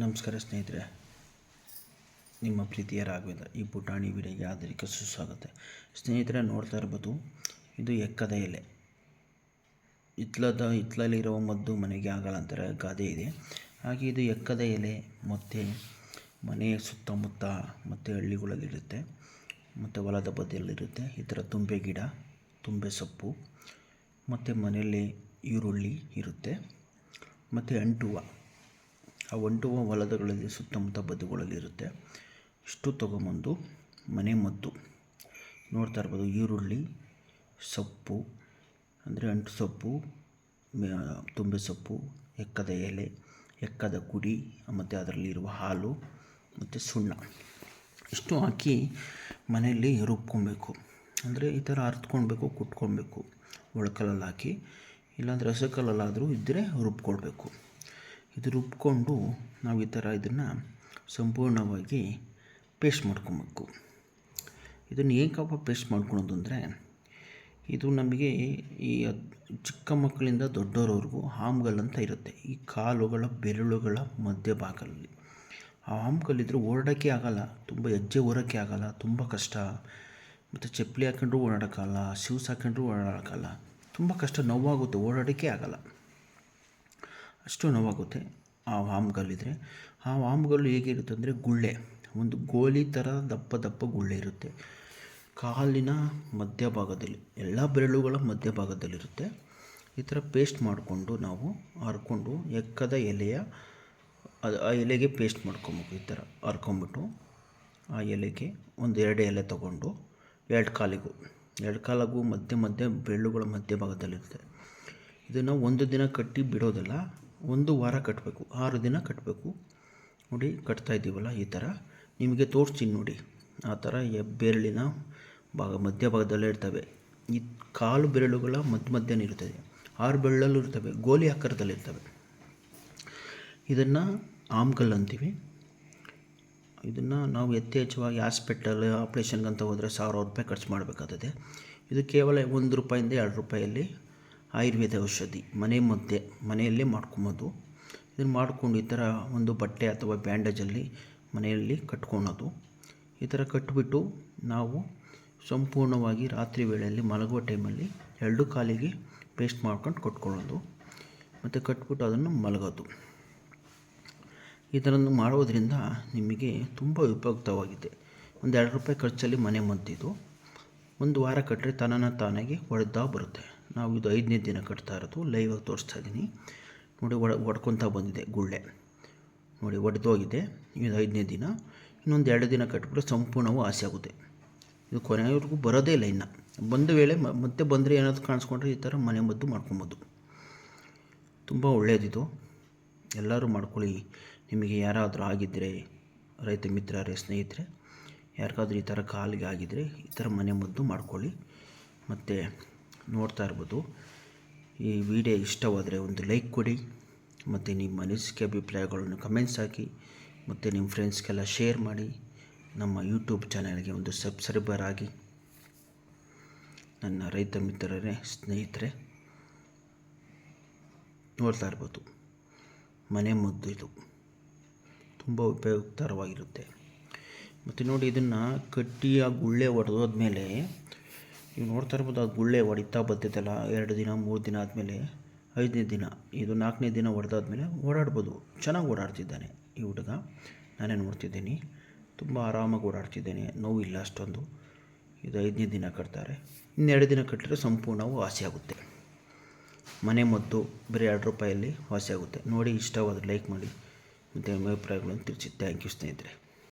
ನಮಸ್ಕಾರ ಸ್ನೇಹಿತರೆ, ನಿಮ್ಮ ಪ್ರೀತಿಯ ರಾಘವೇಂದ್ರ, ಈ ಪುಟಾಣಿ ವಿಡಿಯೋಗೆ ಆಧರಿಕ ಸುಸ್ವಾಗತ. ಸ್ನೇಹಿತರೆ, ನೋಡ್ತಾ ಇರ್ಬೋದು, ಇದು ಎಕ್ಕದ ಎಲೆ. ಹಿತ್ಲದ ಹಿತ್ಲಲ್ಲಿರೋ ಮದ್ದು ಮನೆಗೆ ಆಗಲ್ಲ ಅಂತಾರೆ, ಗಾದೆ ಇದೆ. ಹಾಗೆ ಇದು ಎಕ್ಕದ ಎಲೆ, ಮತ್ತು ಮನೆಯ ಸುತ್ತಮುತ್ತ ಮತ್ತು ಹಳ್ಳಿಗಳಲ್ಲಿರುತ್ತೆ, ಮತ್ತು ಹೊಲದ ಬದಿಯಲ್ಲಿರುತ್ತೆ. ಈ ಥರ ತುಂಬೆ ಗಿಡ, ತುಂಬೆ ಸೊಪ್ಪು, ಮತ್ತು ಮನೆಯಲ್ಲಿ ಈರುಳ್ಳಿ ಇರುತ್ತೆ, ಮತ್ತು ಅಂಟುವ. ಆ ಒಂಟುವ ಹೊಲದಗಳಲ್ಲಿ ಸುತ್ತಮುತ್ತ ಬದುಗಳಲ್ಲಿ ಇರುತ್ತೆ ಇಷ್ಟು ತೊಗೊಂಬಂದು ಮನೆ ಮದ್ದು. ನೋಡ್ತಾ ಇರ್ಬೋದು, ಈರುಳ್ಳಿ, ಸೊಪ್ಪು, ಅಂದರೆ ಅಂಟು ಸೊಪ್ಪು ತುಂಬೆ ಸೊಪ್ಪು, ಎಕ್ಕದ ಎಲೆ, ಎಕ್ಕದ ಕುಡಿ ಮತ್ತು ಅದರಲ್ಲಿರುವ ಹಾಲು, ಮತ್ತು ಸುಣ್ಣ. ಇಷ್ಟು ಹಾಕಿ ಮನೆಯಲ್ಲಿ ರುಬ್ಕೊಬೇಕು. ಅಂದರೆ ಈ ಥರ ಅರ್ತ್ಕೊಳ್ಬೇಕು, ಕುಟ್ಕೊಳ್ಬೇಕು. ಒಳಕಲ್ಲಲ್ಲಿ ಹಾಕಿ ಇಲ್ಲಾಂದರೆ ಹಸಕಲ್ಲಲ್ಲಾದರೂ ಇದ್ದರೆ ರುಬ್ಕೊಳ್ಬೇಕು. ಇದು ರುಬ್ಕೊಂಡು ನಾವು ಈ ಥರ ಇದನ್ನು ಸಂಪೂರ್ಣವಾಗಿ ಪೇಸ್ಟ್ ಮಾಡ್ಕೊಬೇಕು. ಇದನ್ನು ಏಕಪ್ಪ ಪೇಸ್ಟ್ ಮಾಡ್ಕೊಳೋದು ಅಂದರೆ, ಇದು ನಮಗೆ ಈ ಚಿಕ್ಕ ಮಕ್ಕಳಿಂದ ದೊಡ್ಡವರವರೆಗೂ ಹಾಮ್ಗಲ್ ಅಂತ ಇರುತ್ತೆ. ಈ ಕಾಲುಗಳ, ಬೆರಳುಗಳ ಮಧ್ಯಭಾಗದಲ್ಲಿ ಆ ಹಾಮ್ಗಲ್ಲಿದ್ದರೆ ಓಡೋಕ್ಕೆ ಆಗಲ್ಲ, ತುಂಬ ಹೆಜ್ಜೆ ಓಡೋಕ್ಕೆ ಆಗಲ್ಲ, ತುಂಬ ಕಷ್ಟ. ಮತ್ತು ಚಪ್ಪಲಿ ಹಾಕೊಂಡ್ರೂ ಓಡಾಡೋಕ್ಕಲ್ಲ ಶೂಸ್ ಹಾಕೊಂಡ್ರೂ ಓಡಾಡೋಕ್ಕಲ್ಲ ತುಂಬ ಕಷ್ಟ ನೋವಾಗುತ್ತೆ ಓಡಾಡೋಕ್ಕೆ ಆಗಲ್ಲ. ಅಷ್ಟು ನೋವಾಗುತ್ತೆ ಆ ವಾಮ್ಗಲ್ಲಿದ್ರೆ ಆ ವಾಮ್ಗಲ್ಲು ಹೇಗಿರುತ್ತೆ ಅಂದರೆ ಗುಳ್ಳೆ, ಒಂದು ಗೋಲಿ ಥರ ದಪ್ಪ ದಪ್ಪ ಗುಳ್ಳೆ ಇರುತ್ತೆ. ಕಾಲಿನ ಮಧ್ಯಭಾಗದಲ್ಲಿ, ಎಲ್ಲ ಬೆರಳುಗಳ ಮಧ್ಯಭಾಗದಲ್ಲಿರುತ್ತೆ. ಈ ಥರ ಪೇಸ್ಟ್ ಮಾಡಿಕೊಂಡು ನಾವು ಹರ್ಕೊಂಡು ಎಕ್ಕದ ಎಲೆಯ, ಅದು ಆ ಎಲೆಗೆ ಪೇಸ್ಟ್ ಮಾಡ್ಕೊಬೇಕು ಈ ಥರ ಹರ್ಕೊಂಬಿಟ್ಟು ಆ ಎಲೆಗೆ ಒಂದು ಎರಡು ಎಲೆ ತಗೊಂಡು ಎರಡು ಕಾಲಿಗೂ ಎರಡು ಕಾಲಿಗೂ ಮಧ್ಯ ಮಧ್ಯ ಬೆರಳುಗಳ ಮಧ್ಯಭಾಗದಲ್ಲಿರುತ್ತೆ. ಇದನ್ನು ಒಂದು ದಿನ ಕಟ್ಟಿ ಬಿಡೋದಲ್ಲ ಒಂದು ವಾರ ಕಟ್ಟಬೇಕು ಆರು ದಿನ ಕಟ್ಟಬೇಕು ನೋಡಿ, ಕಟ್ತಾ ಇದ್ದೀವಲ್ಲ ಈ ಥರ. ನಿಮಗೆ ತೋರಿಸ್ತೀನಿ ನೋಡಿ. ಆ ಥರ ಬೆರಳಿನ ಭಾಗ ಮಧ್ಯಭಾಗದಲ್ಲೇ ಇರ್ತವೆ. ಈ ಕಾಲು ಬೆರಳುಗಳ ಮಧ್ಯ ಮಧ್ಯನೇ ಇರ್ತದೆ. ಆರು ಬೆರಳಲ್ಲೂ ಇರ್ತವೆ, ಗೋಲಿ ಆಕಾರದಲ್ಲಿರ್ತವೆ ಇದನ್ನು ಆಮ್ಗಲ್ ಅಂತೀವಿ. ಇದನ್ನು ನಾವು ಯಥೇಚ್ಛವಾಗಿ ಹಾಸ್ಪಿಟಲ್ ಆಪ್ರೇಷನ್ಗಂತ ಹೋದರೆ ಸಾವಿರಾರು ರೂಪಾಯಿ ಖರ್ಚು ಮಾಡಬೇಕಾಗ್ತದೆ. ಇದು ಕೇವಲ ಒಂದು ರೂಪಾಯಿಂದ ಎರಡು ರೂಪಾಯಲ್ಲಿ ಆಯುರ್ವೇದ ಔಷಧಿ, ಮನೆ ಮುದ್ದೆ, ಮನೆಯಲ್ಲೇ ಮಾಡ್ಕೊಬೋದು ಇದನ್ನು ಮಾಡಿಕೊಂಡು ಈ ಥರ ಒಂದು ಬಟ್ಟೆ ಅಥವಾ ಬ್ಯಾಂಡೇಜಲ್ಲಿ ಮನೆಯಲ್ಲಿ ಕಟ್ಕೊಳೋದು. ಈ ಥರ ಕಟ್ಟಿಬಿಟ್ಟು ನಾವು ಸಂಪೂರ್ಣವಾಗಿ ರಾತ್ರಿ ವೇಳೆಯಲ್ಲಿ ಮಲಗುವ ಟೈಮಲ್ಲಿ ಎರಡು ಕಾಲಿಗೆ ಪೇಸ್ಟ್ ಮಾಡ್ಕೊಂಡು ಕಟ್ಕೊಳ್ಳೋದು ಮತ್ತು ಕಟ್ಬಿಟ್ಟು ಅದನ್ನು ಮಲಗೋದು. ಈ ಥರದ್ದು ಮಾಡೋದ್ರಿಂದ ನಿಮಗೆ ತುಂಬ ಉಪಯುಕ್ತವಾಗಿದೆ. ಒಂದು ಎರಡು ರೂಪಾಯಿ ಖರ್ಚಲ್ಲಿ ಮನೆ ಮದ್ದಿದ್ದು. ಒಂದು ವಾರ ಕಟ್ಟರೆ ತನನ ತಾನಾಗಿ ಹೊಡೆದಾಗ ಬರುತ್ತೆ. ನಾವು ಇದು ಐದನೇ ದಿನ ಕಟ್ತಾ ಇರೋದು ಲೈವಾಗಿ ತೋರಿಸ್ತಾ ಇದ್ದೀನಿ. ನೋಡಿ, ಒಡ, ಒಡ್ಕೊತಾ ಬಂದಿದೆ ಗುಳ್ಳೆ. ನೋಡಿ ಒಡೆದೋಗಿದೆ ಇದು ಐದನೇ ದಿನ. ಇನ್ನೊಂದು ಎರಡು ದಿನ ಕಟ್ಬಿಟ್ರೆ ಸಂಪೂರ್ಣವೂ ಆಸೆ ಆಗುತ್ತೆ. ಇದು ಕೊನೆಯವರೆಗೂ ಬರೋದೇ ಇಲ್ಲ ಇನ್ನು. ಬಂದ ವೇಳೆ ಮತ್ತೆ ಬಂದರೆ ಏನಾದರೂ ಕಾಣಿಸ್ಕೊಂಡ್ರೆ ಈ ಥರ ಮನೆ ಮದ್ದು ಮಾಡ್ಕೊಬೋದು. ತುಂಬ ಒಳ್ಳೆಯದಿದು ಎಲ್ಲರೂ ಮಾಡ್ಕೊಳ್ಳಿ. ನಿಮಗೆ ಯಾರಾದರೂ ಆಗಿದ್ದರೆ ರೈತ ಮಿತ್ರರೇ, ಸ್ನೇಹಿತರೆ, ಯಾರಿಗಾದ್ರೂ ಈ ಥರ ಕಾಲಿಗೆ ಆಗಿದ್ದರೆ ಈ ಥರ ಮನೆ ಮದ್ದು ಮಾಡ್ಕೊಳ್ಳಿ. ಮತ್ತು ನೋಡ್ತಾ ಇರ್ಬೋದು. ಈ ವಿಡಿಯೋ ಇಷ್ಟವಾದರೆ ಒಂದು ಲೈಕ್ ಕೊಡಿ, ಮತ್ತು ನಿಮ್ಮ ಅನಿಸಿಕೆ ಅಭಿಪ್ರಾಯಗಳನ್ನು ಕಮೆಂಟ್ಸ್ ಹಾಕಿ, ಮತ್ತು ನಿಮ್ಮ ಫ್ರೆಂಡ್ಸ್ಗೆಲ್ಲ ಶೇರ್ ಮಾಡಿ, ನಮ್ಮ ಯೂಟ್ಯೂಬ್ ಚಾನಲ್ಗೆ ಒಂದು ಸಬ್ಸ್ಕ್ರೈಬರ್ ಆಗಿ. ನನ್ನ ರೈತ ಮಿತ್ರರೇ, ಸ್ನೇಹಿತರೆ, ನೋಡ್ತಾ ಇರ್ಬೋದು. ಮನೆ ಮದ್ದು ಇದು. ತುಂಬ ಉಪಯುಕ್ತವಾಗಿರುತ್ತೆ ಮತ್ತು ನೋಡಿ, ಇದನ್ನು ಕಟ್ಟಿಯಾಗಿ ಗುಳ್ಳೆ ಒಡೆದೋದ್ಮೇಲೆ ನೀವು ನೋಡ್ತಾ ಇರ್ಬೋದು ಆ ಗುಳ್ಳೆ ಹೊಡಿತಾ ಬರ್ತೈತಲ್ಲ, ಎರಡು ದಿನ, ಮೂರು ದಿನ ಆದಮೇಲೆ, ಐದನೇ ದಿನ, ಇದು ನಾಲ್ಕನೇ ದಿನ ಹೊಡೆದಾದ್ಮೇಲೆ ಓಡಾಡ್ಬೋದು. ಚೆನ್ನಾಗಿ ಓಡಾಡ್ತಿದ್ದಾನೆ ಈ ಹುಡುಗ. ನಾನೇ ನೋಡ್ತಿದ್ದೀನಿ. ತುಂಬ ಆರಾಮಾಗಿ ಓಡಾಡ್ತಿದ್ದೇನೆ. ನೋವಿಲ್ಲ ಅಷ್ಟೊಂದು. ಇದು ಐದನೇ ದಿನ ಕಟ್ತಾರೆ. ಇನ್ನೆರಡು ದಿನ ಕಟ್ಟಿದ್ರೆ ಸಂಪೂರ್ಣವು ವಾಸಿಯಾಗುತ್ತೆ ಮನೆ ಮದ್ದು ಬರೀ ಎರಡು ರೂಪಾಯಲ್ಲಿ ವಾಸಿಯಾಗುತ್ತೆ ನೋಡಿ ಇಷ್ಟವಾದರೆ ಲೈಕ್ ಮಾಡಿ. ಮತ್ತು ನಿಮ್ಮ ಅಭಿಪ್ರಾಯಗಳನ್ನು ತಿಳಿಸಿ. ಥ್ಯಾಂಕ್ ಯು ಸ್ನೇಹಿತರೆ.